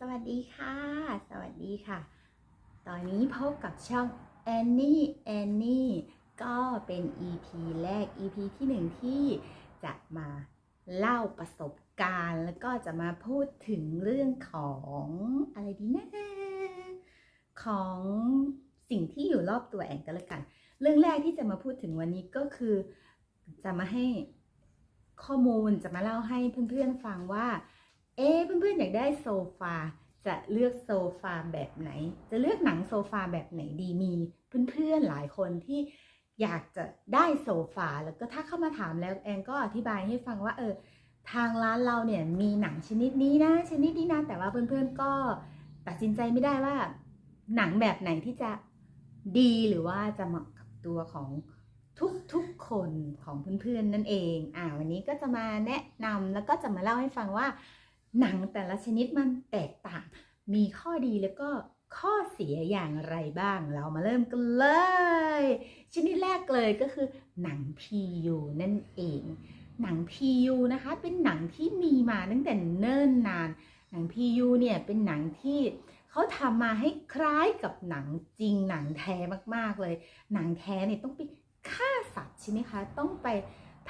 สวัสดีค่ะ สวัสดีค่ะ ตอนนี้พบกับช่องแอนนี่แอนนี่ก็เป็น EP แรก EP ที่หนึ่งที่จะมาเล่าประสบการณ์ แล้วก็จะมาพูดถึงเรื่องของอะไรดีนะ ของสิ่งที่อยู่รอบตัวแอนก็แล้วกัน เรื่องแรกที่จะมาพูดถึงวันนี้ก็คือ จะมาให้ข้อมูลจะมาเล่าให้เพื่อนๆฟังว่า เอ๊เพื่อนๆอยากได้โซฟาจะเลือกโซฟาแบบไหน จะเลือกหนังโซฟาแบบไหนดีมี เพื่อนๆหลายคนที่อยากจะได้โซฟาแล้วก็ถ้าเข้ามาถามแล้วแอนก็อธิบายให้ฟังว่าเออทางร้านเราเนี่ยมีหนังชนิดนี้นะ ชนิดนี้นะแต่ว่าเพื่อนๆก็ตัดสินใจไม่ได้ว่า หนังแบบไหนที่จะดีหรือว่าจะเหมาะกับตัวของทุกๆคนของเพื่อนๆนั่นเองอ่าวันนี้ก็จะมาแนะนำแล้วก็จะมาเล่าให้ฟังว่า หนังแต่ละชนิดมันแตกต่าง มีข้อดีแล้วก็ข้อเสียอย่างไรบ้าง เรามาเริ่มกันเลย ชนิดแรกเลยก็คือ หนัง PU นั่นเอง หนัง PU นะคะเป็นหนังที่มีมาตั้งแต่เนิ่นนาน หนัง PU เนี่ยเป็นหนังที่เขาทำมาให้คล้ายกับหนังจริงหนังแท้มากๆเลย หนังแท้เนี่ยต้องไปฆ่าสัตว์ใช่ไหมคะ ต้องไป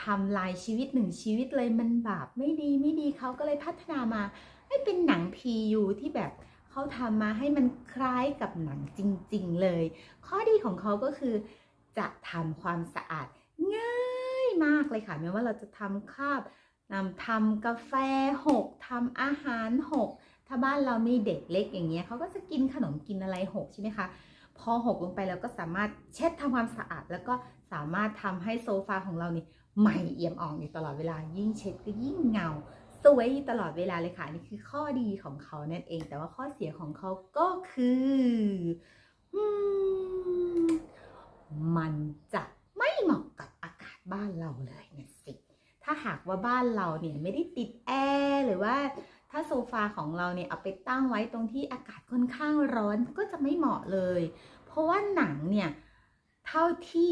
ทำลายชีวิตหนึ่งชีวิตเลยมันแบาปไม่ดีไม่ดีเขาก็เลยพัฒนามาให้เป็นหนัง PU ที่แบบเขาทำมาให้มันคล้ายกับหนังจริง ๆ เลย ข้อดีของเขาก็คือ จะทำความสะอาดง่ายมากเลยค่ะไม่ว่าเราจะทำคาบนำทำกาแฟหกทำอาหารหกถ้าบ้านเรามีเด็กเล็กอย่างเงี้ยเขาก็จะกินขนมกินอะไรหกใช่ไหมคะ พอหกลงไปแล้วก็สามารถเช็ดทำความสะอาด แล้วก็สามารถทำให้โซฟาของเรานี่ใหม่เอี่ยมอ่องอยู่ตลอดเวลา ยิ่งเช็ดก็ยิ่งเงา สวยตลอดเวลาเลยค่ะนี่คือข้อดีของเขานั่นเอง แต่ว่าข้อเสียของเขาก็คือมมันจะไม่เหมาะกับอากาศบ้านเราเลยนะสิ ถ้าหากว่าบ้านเราเนี่ยไม่ได้ติดแอร์หรือว่า ถ้าโซฟาของเราเนี่ยเอาไปตั้งไว้ตรงที่อากาศค่อนข้างร้อนก็จะไม่เหมาะเลย เพราะว่าหนังเนี่ยเท่าที่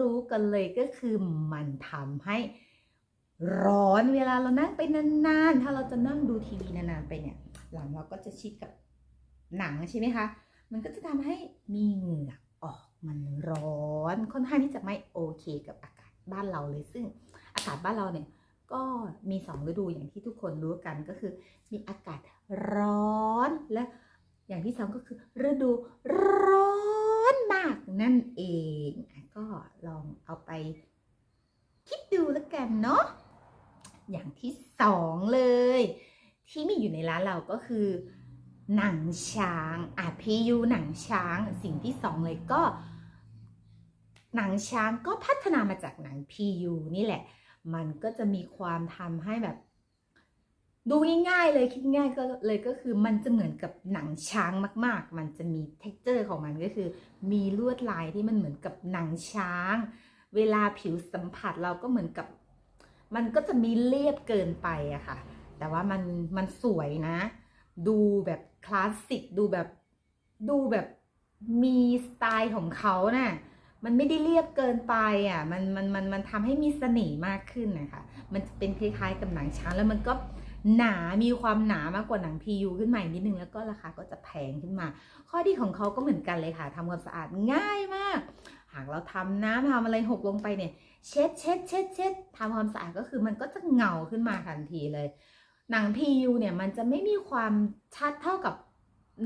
รู้ๆกันเลยก็คือมันทำให้ร้อนเวลาเรานั่งไปนานๆ ถ้าเราจะนั่งดูทีวีนานๆไปเนี่ยหลังเราก็จะชิดกับหนังใช่ไหมคะ มันก็จะทำให้มีเหงื่อออกมันร้อนค่อนข้างที่จะไม่โอเคกับอากาศบ้านเราเลยซึ่งอากาศบ้านเราเนี่ย ก็มีสองฤดูอย่างที่ทุกคนรู้กันก็คือ มีอากาศร้อนและอย่างที่สองก็คือ ฤดูร้อนมากนั่นเอง ก็ลองเอาไปคิดดูแล้วกันเนาะอย่างที่สองเลย ที่มีอยู่ในร้านเราก็คือ หนังช้างอะพียูหนังช้างสิ่งที่สองเลยก็ หนังช้างก็พัฒนามาจากหนังพียูนี่แหละ มันก็จะมีความทำให้แบบ ดูง่ายๆเลยคิดง่ายก็เลยก็คือมันจะเหมือนกับหนังช้างมาก ๆ มันจะมี t e x t อร์ของมันก็คือ มีลวดลายที่มันเหมือนกับหนังช้าง เวลาผิวสัมผัสเราก็เหมือนกับ มันก็จะมีเรียบเกินไปอะค่ะ แต่ว่ามันมันสวยนะ ดูแบบคลาสสิกดูแบบดูแบบมีสไตล์ของเขาน่ะ มันไม่ได้เรียบเกินไปอะมันมันมันมันทำให้มีเสน่ห์มากขึ้นนะคะมันจะเป็นคล้ายๆกับหนังช้างแล้วมันก็หนา มีความหนามากกว่าหนัง PU ขึ้นมาอีกนิดนึง แล้วก็ราคาก็จะแพงขึ้นมา ข้อดีของเขาก็เหมือนกันเลยค่ะ ทำความสะอาดง่ายมาก หากเราทำน้ำทำอะไรหกลงไปเนี่ย เช็ดเช็ดเช็ดเช็ดทำความสะอาดก็คือมันก็จะเงาขึ้นมาทันทีเลย หนัง PU เนี่ยมันจะไม่มีความชัดเท่ากับ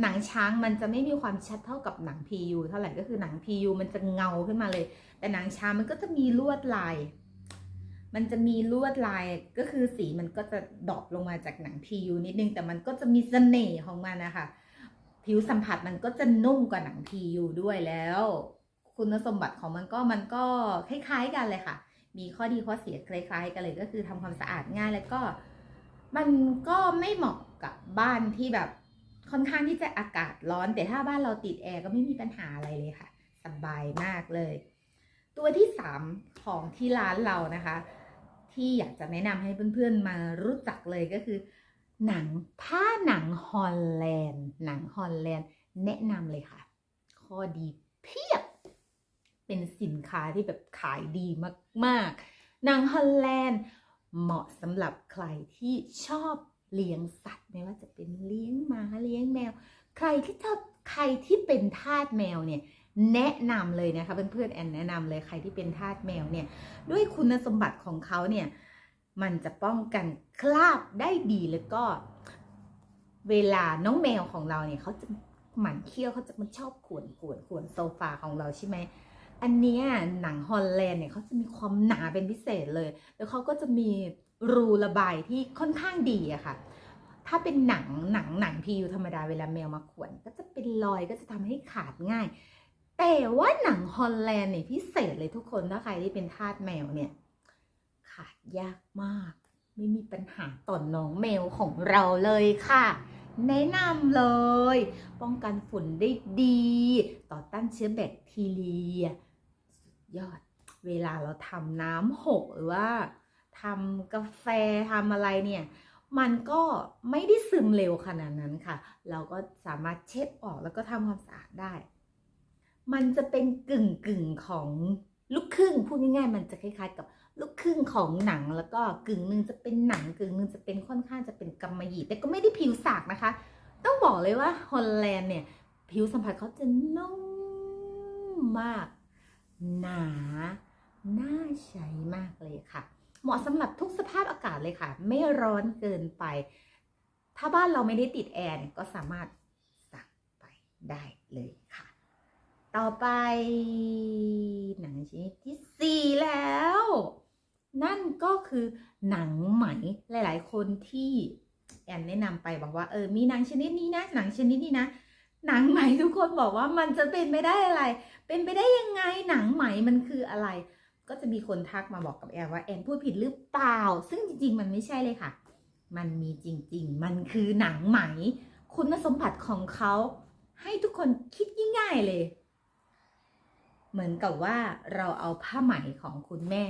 หนังช้างมันจะไม่มีความชัดเท่ากับหนัง PU เท่าไหร่ก็คือหนัง PU มันจะเงาขึ้นมาเลย แต่หนังช้างมันก็จะมีลวดลาย มันจะมีลวดลายก็คือสีมันก็จะดรอปลงมาจากหนัง PU นิดนึงแต่มันก็จะมีเสน่ห์ของมันนะคะผิวสัมผัสมันก็จะนุ่มกว่าหนัง PU ด้วยแล้ว คุณสมบัติของมันก็มันก็คล้าย ๆ กันเลยค่ะ มีข้อดีข้อเสียคล้าย ๆ กันเลยก็คือทำความสะอาดง่ายแล้วก็ มันก็ไม่เหมาะกับบ้านที่แบบ ค่อนข้างที่จะอากาศร้อน แต่ถ้าบ้านเราติดแอร์ก็ไม่มีปัญหาอะไรเลยค่ะ สบายมากเลย ตัวที่สามของที่ร้านเรานะคะ ที่อยากจะแนะนำให้เพื่อนๆมารู้จักเลยก็คือ หนังผ้าหนังฮอลแลนด์ หนังฮอลแลนด์ แนะนำเลยค่ะ ข้อดีเพียบ เป็นสินค้าที่แบบขายดีมากๆหนังฮอลแลนด์เหมาะสำหรับใครที่ชอบ เลี้ยงสัตว์ไม่ว่าจะเป็นเลี้ยงหมาเลี้ยงแมว ใครที่ชอบใครที่เป็นทาสแมวเนี่ยแนะนำเลยนะคะเพื่อนๆแอนแนะนำเลยใครที่เป็นทาสแมวเนี่ยด้วยคุณสมบัติของเขาเนี่ยมันจะป้องกันคราบได้ดีแล้วก็ เวลาน้องแมวของเราเนี่ยเขาจะหมั่นเคี้ยวเขาจะมันชอบขวนขวนขวนโซฟาของเราใช่ไหมอันนี้หนังฮอลแลนด์เนี่ยเขาจะมีความหนาเป็นพิเศษเลย แล้วเขาก็จะมี รูระบายที่ค่อนข้างดีอะค่ะ ถ้าเป็นหนังหนังหนังพียูธรรมดาเวลาแมวมาขวน ก็จะเป็นรอยก็จะทำให้ขาดง่าย แต่ว่าหนังฮอลแลนด์เนี่ยพิเศษเลยทุกคนถ้าใครที่เป็นทาสแมวเนี่ย ขาดยากมาก ไม่มีปัญหาต่อนน้องแมวของเราเลยค่ะ แนะนำเลย ป้องกันฝุ่นได้ดี ต่อต้านเชื้อแบคทีเรีย สุดยอด เวลาเราทำน้ำหกหรือว่า ทำกาแฟทำอะไรเนี่ย มันก็ไม่ได้ซึมเร็วขนาดนั้นค่ะ เราก็สามารถเช็ดออกแล้วก็ทำความสะอาดได้ มันจะเป็นกึ่งกึ่งของลูกครึ่งพูดง่ายๆ มันจะคล้ายๆ กับลูกครึ่งของหนังแล้วก็กึ่งหนึ่งจะเป็นหนังกึ่งหนึ่งจะเป็นค่อนข้างจะเป็นกำมะหยี่แต่ก็ไม่ได้ผิวสากนะคะ ต้องบอกเลยว่าฮอลแลนด์เนี่ย ผิวสัมผัสเขาจะนุ่มมาก หนา น่าใช้มากเลยค่ะ เหมาะสำหรับทุกสภาพอากาศเลยค่ะ ไม่ร้อนเกินไป ถ้าบ้านเราไม่ได้ติดแอร์ก็สามารถสั่งไปได้เลยค่ะ ต่อไปหนังชนิดที่สี่แล้ว นั่นก็คือหนังไหมหลาย ๆ คนที่แอนแนะนำไปบอกว่าเออมีหนังชนิดนี้นะ หนังชนิดนี้นะหนังไหมทุกคนบอกว่ามันจะเป็นไปได้อะไร เป็นไปได้ยังไงหนังไหมมันคืออะไร ก็จะมีคนทักมาบอกกับแอนว่าแอนพูดผิดหรือเปล่า ซึ่งจริง ๆ มันไม่ใช่เลยค่ะ มันมีจริง ๆ มันคือหนังไหม คุณสมบัติของเขา ให้ทุกคนคิดง่ายๆเลย เหมือนกับว่าเราเอาผ้าไหมของคุณแม่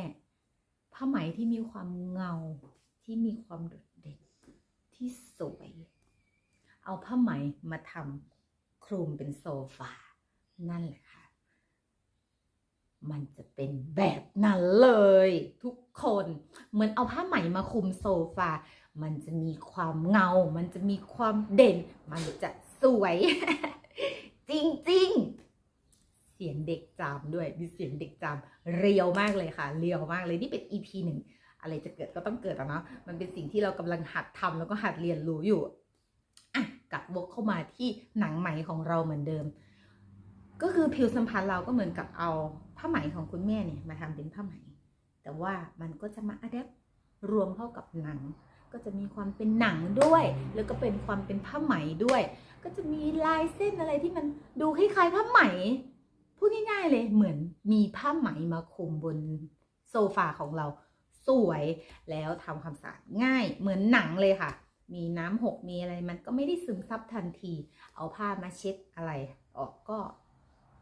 ผ้าไหมที่มีความเงา ที่มีความโดดเด่นที่สวย เอาผ้าไหมมาทำคลุมเป็นโซฟา นั่นแหละค่ะ มันจะเป็นแบบนั้นเลย ทุกคน เหมือนเอาผ้าไหมมาคลุมโซฟา มันจะมีความเงา มันจะมีความเด่น มันจะสวย จริงๆ เสียงเด็กจามด้วยมีเสียงเด็กจามเรียวมากเลยค่ะ เรียวมากเลยนี่เป็น EP หนึ่งอะไรจะเกิดก็ต้องเกิดอะเนาะมันเป็นสิ่งที่เรากำลังหัดทำแล้วก็หัดเรียนรู้อยู่อะกลับวกเข้ามาที่หนังไหมของเราเหมือนเดิม ก็คือผิวสัมผัสเราก็เหมือนกับเอาผ้าไหมของคุณแม่เนี่ยมาทำเป็นผ้าไหม แต่ว่ามันก็จะมาอัดแอปรวมเข้ากับหนัง ก็จะมีความเป็นหนังด้วย แล้วก็เป็นความเป็นผ้าไหมด้วย ก็จะมีลายเส้นอะไรที่มันดูคล้ายๆผ้าไหมพูดง่ายๆเลยเหมือนมีผ้าไหมมาคลุมบนโซฟาของเราสวยแล้วทำความสะอาดง่ายเหมือนหนังเลยค่ะ มีน้ำหกมีอะไรมันก็ไม่ได้ซึมซับทันที เอาผ้ามาเช็ดอะไรออกก็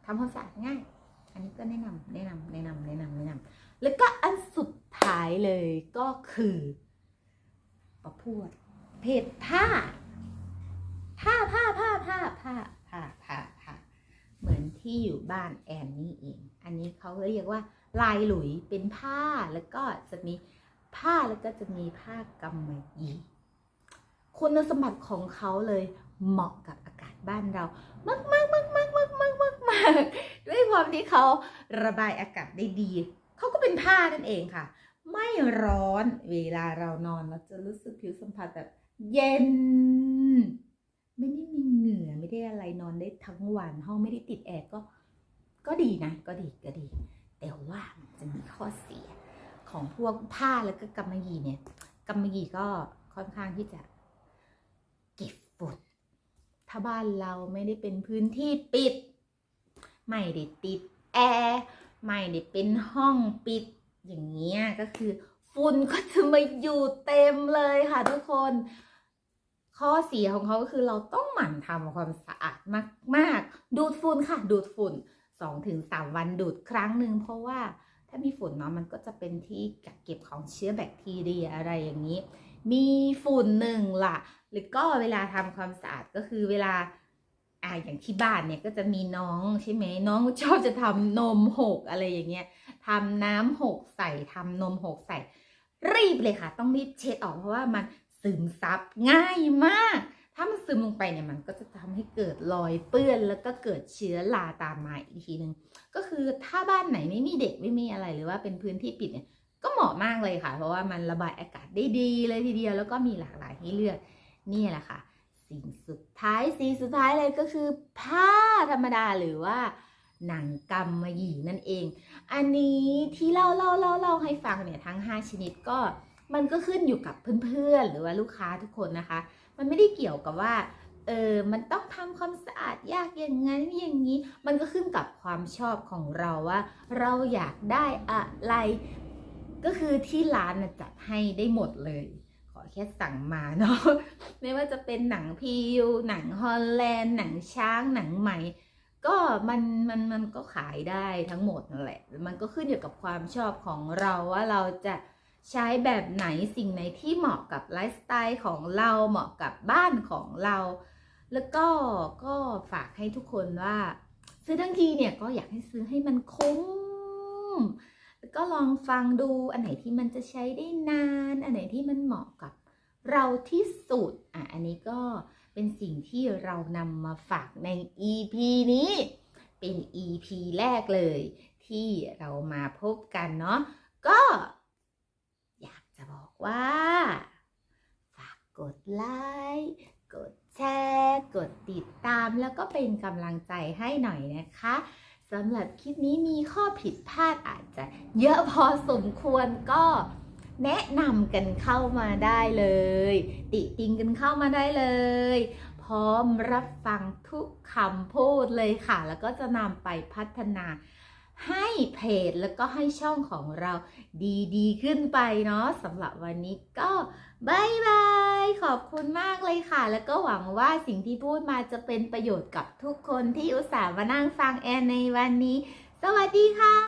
ทำความสะอาดง่าย อันนี้ก็แนะนำแนะนำแนะนำแนะนำแนะนำแล้วก็อันสุดท้ายเลยก็คือประพวดเพจผ้า ผ้าผ้าผ้าผ้าผ้าผ้าผ้าผ้าเหมือนที่อยู่บ้านแอนนี่เอง อันนี้เขาเรียกว่าลายหลุยเป็นผ้าแล้วก็จะมีผ้าแล้วก็จะมีผ้ากำมะหยี่คุณสมบัติของเขาเลยเหมาะกับอากาศบ้านเรา มากมากมากมาก มาก ด้วยความที่เขาระบายอากาศได้ดี เขาก็เป็นผ้านั่นเองค่ะ ไม่ร้อนเวลาเรานอนเราจะรู้สึกผิวสัมผัสแบบเย็น ไม่ได้มีเหงื่อไม่ได้อะไรนอนได้ทั้งวัน ห้องไม่ได้ติดแอร์ก็ ก็ดีนะ ก็ดีก็ดี แต่ว่ามันจะมีข้อเสียของพวกผ้าแล้วก็กำมะหยี่เนี่ยกำมะหยี่ก็ค่อนข้างที่จะเก็บฝุ่นถ้าบ้านเราไม่ได้เป็นพื้นที่ปิด ไม่ได้ติดแอร์ไม่ได้เป็นห้องปิดอย่างเงี้ยก็คือฝุ่นก็จะมาอยู่เต็มเลยค่ะทุกคน ข้อเสียของเขาก็คือเราต้องหมั่นทำความสะอาดมาก ๆ ดูดฝุ่นค่ะ ดูดฝุ่น2-3วันดูดครั้งหนึ่งเพราะว่าถ้ามีฝุ่นเนาะมันก็จะเป็นที่กักเก็บของเชื้อแบคทีเรียอะไรอย่างนี้ มีฝุ่นหนึ่งล่ะ หรือก็เวลาทำความสะอาดก็คือเวลา อ่าอย่างที่บ้านเนี่ยก็จะมีน้องใช่ไหมน้องชอบจะทำนมหกอะไรอย่างเงี้ยทำน้ำหกใส่ทำนมหกใส่ รีบเลยค่ะ ต้องรีบเช็ดออกเพราะว่ามันซึมซับง่ายมาก ถ้ามันซึมลงไปเนี่ยมันก็จะทำให้เกิดรอยเปื้อนแล้วก็เกิดเชื้อราตามมาอีกทีหนึ่งก็คือถ้าบ้านไหนไม่มีเด็กไม่มีอะไรหรือว่าเป็นพื้นที่ปิดเนี่ยก็เหมาะมากเลยค่ะ เพราะว่ามันระบายอากาศได้ดีเลยทีเดียวแล้วก็มีหลากหลายให้เลือกนี่แหละค่ะ สิ่งสุดท้ายสีสุดท้ายเลยก็คือ ผ้าธรรมดาหรือว่าหนังกำมะหยี่นั่นเอง อันนี้ที่เล่าเล่าเล่าเล่าให้ฟังเนี่ยทั้ง 5 ชนิดก็มันก็ขึ้นอยู่กับเพื่อนๆ หรือว่าลูกค้าทุกคนนะคะ มันไม่ได้เกี่ยวกับว่าเออมันต้องทำความสะอาดยากอย่างนั้นอย่างนี้ มันก็ขึ้นกับความชอบของเราว่า เราอยากได้อะไร ก็คือที่ร้านจัดให้ได้หมดเลย แค่สั่งมาเนาะไม่ว่าจะเป็นหนังพิวหนังฮอลแลนด์ หนังช้างหนังไหม่ ก็มันมันมันก็ขายได้ทั้งหมดนั่นแหละ มันก็ขึ้นอยู่กับความชอบของเราว่าเราจะใช้แบบไหนสิ่งไหนที่เหมาะกับไลฟ์สไตล์ของเราเหมาะกับบ้านของเรา แล้วก็ก็ฝากให้ทุกคนว่า ซื้อทั้งทีเนี่ยก็อยากให้ซื้อให้มันคุ้ม ก็ลองฟังดูอันไหนที่มันจะใช้ได้นาน อันไหนที่มันเหมาะกับเราที่สุดอะอันนี้ก็เป็นสิ่งที่เรานำมาฝากใน EP นี้ เป็น EP แรกเลย ที่เรามาพบกันเนาะก็ อยากจะบอกว่า ฝากกดไลค์กดแชร์ กดติดตามแล้วก็เป็นกำลังใจให้หน่อยนะคะ สำหรับคลิปนี้มีข้อผิดพลาดอาจจะเยอะพอสมควรก็แนะนำกันเข้ามาได้เลย ติติงกันเข้ามาได้เลย พร้อมรับฟังทุกคำพูดเลยค่ะ แล้วก็จะนำไปพัฒนาให้เพจแล้วก็ให้ช่องของเราดีดีๆขึ้นไปเนาะสำหรับวันนี้ก็ บายบาย ขอบคุณมากเลยค่ะ แล้วก็หวังว่าสิ่งที่พูดมาจะเป็นประโยชน์กับทุกคนที่อุตส่าห์มานั่งฟังแอนในวันนี้ สวัสดีค่ะ